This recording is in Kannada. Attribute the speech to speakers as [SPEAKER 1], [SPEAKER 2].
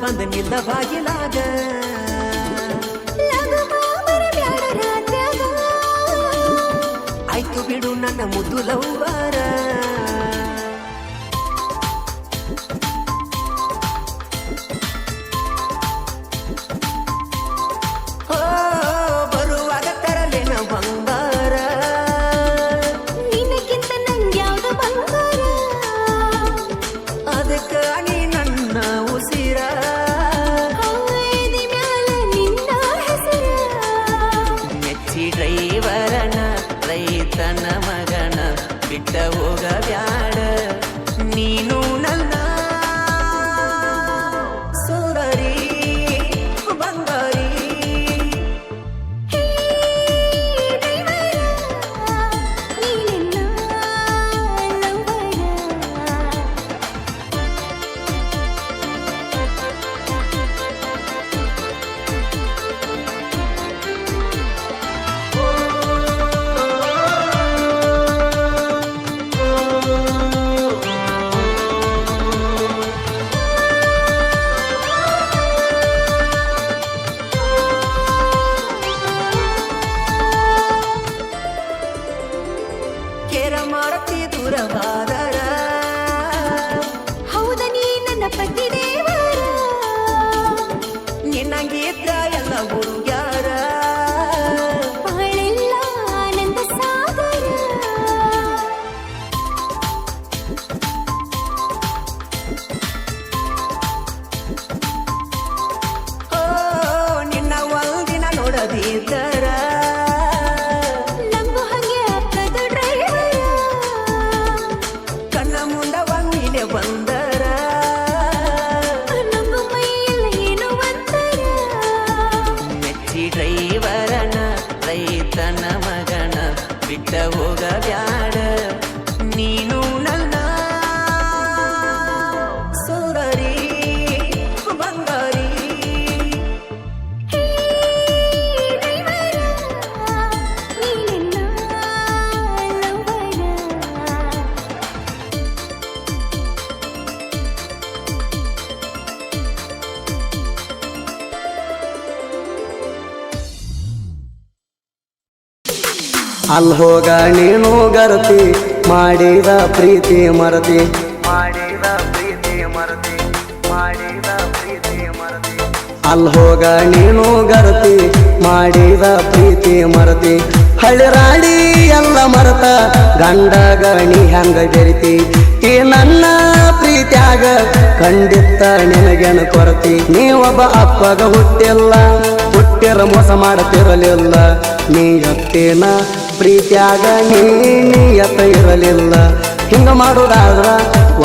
[SPEAKER 1] ಬಂದ ನಿಲ್ಲ ಬಾಗಿಲಾಗ ಆಯ್ತು ಬಿಡು ನನ್ನ ಮುದ್ದು ಲವ್ವಾರ. ಮೆಚ್ಚಿ ಡ್ರೈವರನ ರೈತನ ಮಗನ ನಿನ್ನ ಒಂದಿನ ನೋಡದಿದ್ದರ?
[SPEAKER 2] ನಂಬು ಹಂಗೆ
[SPEAKER 1] ಕಣ್ಣ ಮುಂದ ಒಂದಿನೆ ಬಂದರ?
[SPEAKER 2] ನಂಬು ಮೈಯೆಲ್ಲ
[SPEAKER 1] ಡ್ರೈವರನ ರೈತನ ಮಗನ ಬಿಟ್ಟ ಹೋಗ
[SPEAKER 3] ಅಲ್ಲಿ ಹೋಗ ನೀನು ಗರತಿ ಮಾಡಿದ ಪ್ರೀತಿ ಮರತಿ. ಮಾಡಿದ ಪ್ರೀತಿ ಮರತಿ ಮಾಡಿದ ಪ್ರೀತಿ ಮರತಿ. ಅಲ್ಲಿ ಹೋಗ ನೀನು ಗರತಿ ಮಾಡಿದ ಪ್ರೀತಿ ಮರತಿ. ಹಳ್ಳಿರಾಡಿ ಎಲ್ಲ ಮರತ ಗಂಡ ಗಣಿ ಹೆಂಗ ಬೆರಿತಿ? ಈ ನನ್ನ ಪ್ರೀತ್ಯಾಗ ಖಂಡಿತ ನಿನಗೇನ ಕೊರತಿ? ನೀವೊಬ್ಬ ಅಪ್ಪಗ ಹುಟ್ಟಿಲ್ಲ ಹುಟ್ಟಿರ ಮೋಸ ಮಾಡುತ್ತಿರಲಿಲ್ಲ ನೀ ಎತ್ತೇನ ಪ್ರೀತ್ಯಾಗ ನೀ ಎತ್ತ ಇರಲಿಲ್ಲ. ಹಿಂಗ ಮಾಡೋದಾದ್ರ